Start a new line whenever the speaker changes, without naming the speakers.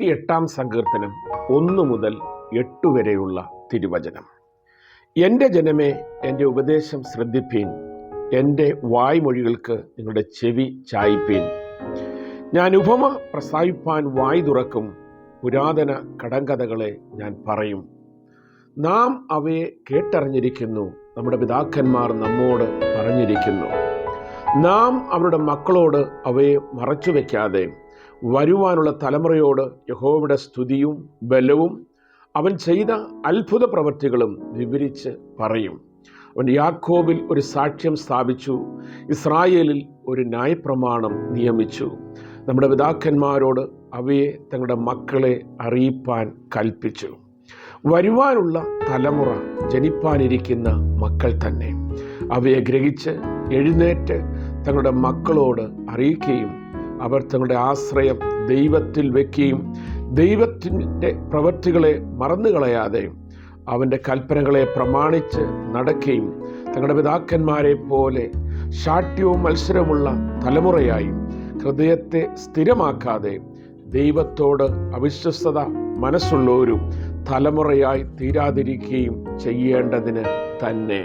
എട്ടാം സങ്കീർത്തനം ഒന്ന് മുതൽ എട്ട് വരെയുള്ള തിരുവചനം. എന്റെ ജനമേ എന്റെ ഉപദേശം ശ്രദ്ധിപ്പീൻ. എന്റെ വായ്മൊഴികൾക്ക് നിങ്ങളുടെ ചെവി ചായ്പീൻ ഞാൻ ഉപമ പ്രസായിപ്പാൻ വായ് തുറക്കും. പുരാതന കടങ്കഥകളെ ഞാൻ പറയും. നാം അവയെ കേട്ടറിഞ്ഞിരിക്കുന്നു. നമ്മുടെ പിതാക്കന്മാർ നമ്മോട് പറഞ്ഞിരിക്കുന്നു. നാം അവരുടെ മക്കളോട് അവയെ മറച്ചു വയ്ക്കാതെ വരുവാനുള്ള തലമുറയോട് യഹോവയുടെ സ്തുതിയും ബലവും അവൻ ചെയ്ത അത്ഭുത പ്രവൃത്തികളും വിവരിച്ച് പറയും. അവൻ യാക്കോബിൽ ഒരു സാക്ഷ്യം സ്ഥാപിച്ചു. ഇസ്രായേലിൽ ഒരു ന്യായപ്രമാണം നിയമിച്ചു. നമ്മുടെ പിതാക്കന്മാരോട് അവയെ തങ്ങളുടെ മക്കളെ അറിയിപ്പാൻ കൽപ്പിച്ചു. വരുവാനുള്ള തലമുറ ജനിപ്പാനിരിക്കുന്ന മക്കൾ തന്നെ. അവയെ ഗ്രഹിച്ച് എഴുന്നേറ്റ് തങ്ങളുടെ മക്കളോട് അറിയിക്കുകയും അവർ തങ്ങളുടെ ആശ്രയം ദൈവത്തിൽ വയ്ക്കുകയും ദൈവത്തിന്റെ പ്രവൃത്തികളെ മറന്നുകളയാതെ അവന്റെ കൽപ്പനകളെ പ്രമാണിച്ച് നടക്കുകയും തങ്ങളുടെ പിതാക്കന്മാരെ പോലെ ശാഠ്യവും മത്സരമുള്ള തലമുറയായി ഹൃദയത്തെ സ്ഥിരമാക്കാതെ ദൈവത്തോട് അവിശ്വസ്തത മനസ്സുള്ളവരും തലമുറയായി തീരാതിരിക്കുകയും ചെയ്യേണ്ടതിന് തന്നെ.